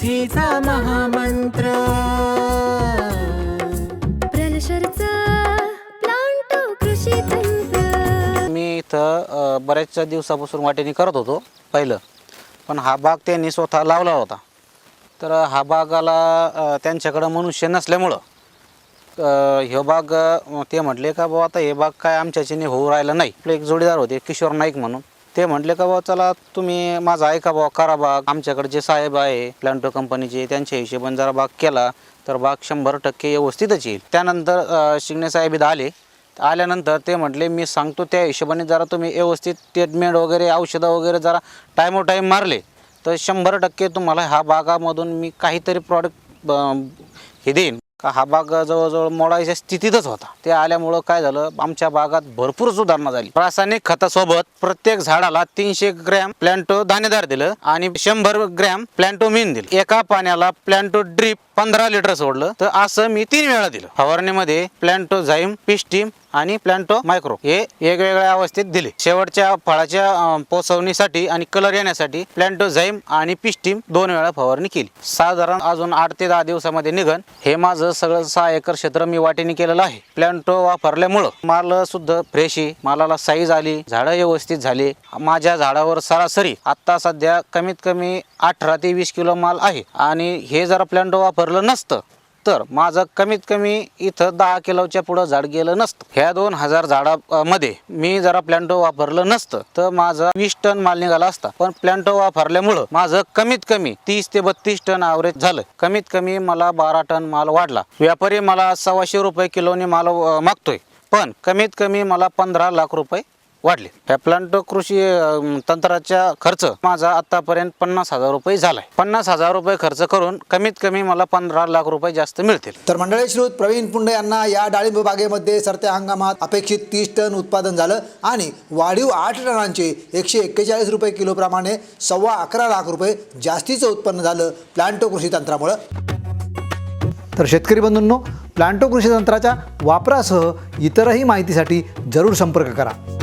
शेतीचा महामंत्र. प्रलशरचा प्लांटो कृषी तंत्र. मी इथं अ, बऱ्याच दिवसापासून वाटेनी करत होतो पहिलं. पण हा बाग त्यांनी स्वतः लावला होता. तर हा बागाला अ, त्यांच्याकडं मनुष्य नसल्यामुळं अ, ह्यो बाग अ, ते म्हटले का बाबा आता हे बाग काय आमच्याच्याने होऊ राहिलं नाही. आपले एक जोडीदार होते किशोर नाईक म्हणून. ते म्हटले का बाबा चला तुम्ही माझा ऐका बाबा करा बाग. आमच्याकडे जे साहेब आहे प्लॅन्टो कंपनीचे त्यांच्या हिशोबाने जरा बाग केला तर बाग शंभर टक्के व्यवस्थितच येईल. त्यानंतर अ, शिंगणे साहेब इथं आले. आल्यानंतर ते म्हटले मी सांगतो त्या हिशोबाने जरा तुम्ही व्यवस्थित ट्रीटमेंट वगैरे औषधं वगैरे जरा टायमो टाईम मारले. तर शंभर टक्के तुम्हाला ह्या बागामधून मी काहीतरी प्रॉडक्ट हे देईन. का हा बाग जवळजवळ मोडायच्या स्थितीतच होता. ते आल्यामुळं काय झालं आमच्या बागात भरपूर सुधारणा झाली. रासायनिक खतासोबत प्रत्येक झाडाला तीनशे ग्रॅम प्लॅन्टो दाणेदार दिलं आणि शंभर ग्रॅम प्लॅन्टो मीन दिलं. एका पाण्याला प्लॅन्टो ड्रीप पंधरा लिटर सोडलं. तर असं मी तीन वेळा दिलं. फवारणीमध्ये प्लॅन्टो झाईम पिस्टीम आणि प्लॅन्टो मायक्रो हे वेगवेगळ्या अवस्थेत दिले. शेवटच्या फळाच्या पोचवणीसाठी आणि कलर येण्यासाठी प्लॅन्टो झाईम आणि पिस्टीम दोन वेळा फवारणी केली. साधारण अजून आठ ते दहा दिवसामध्ये निघन. हे माझं सगळं सहा एकर क्षेत्र मी वाटेने केलेलं आहे. प्लॅन्टो वापरल्यामुळं माल सुद्धा फ्रेश आहे. मालाला साईज आली झाडं व्यवस्थित झाली. माझ्या झाडावर सरासरी आता सध्या कमीत कमी अठरा ते वीस किलो माल आहे. आणि हे जर प्लॅन्टो वापरलं नसतं तर माझं कमीत कमी इथं दहा किलोच्या पुढं झाड गेलं नसतं. ह्या दोन हजार झाडामध्ये मी जरा प्लॅन्टो वापरलं नसतं तर माझा वीस टन माल निघाला असता. पण प्लॅन्टो वापरल्यामुळं माझं कमीत कमी तीस ते बत्तीस टन ॲव्हरेज झालं. कमीत कमी मला बारा टन माल वाढला. व्यापारी मला सव्वाशे रुपये किलोने माल मागतोय. पण कमीत कमी मला पंधरा लाख रुपये वाढले. ह्या प्लांटो कृषी अं, तंत्राचा खर्च माझा आतापर्यंत पन्नास हजार रुपये झालाय. पन्नास हजार रुपये खर्च करून कमीत कमी मला पंधरा लाख रुपये जास्त मिळतील. तर मंडळी श्रुत प्रवीण पुंडे यांना या डाळिंब बागेमध्ये सरत्या हंगामात अपेक्षित तीस टन उत्पादन झालं आणि वाढीव आठ टनांचे एकशे एक्केचाळीस रुपये किलोप्रमाणे सव्वा अकरा लाख रुपये जास्तीचं उत्पन्न झालं प्लांटो कृषी तंत्रामुळं. तर शेतकरी बंधूंनो प्लांटो कृषी तंत्राच्या वापरासह इतरही माहितीसाठी जरूर संपर्क करा.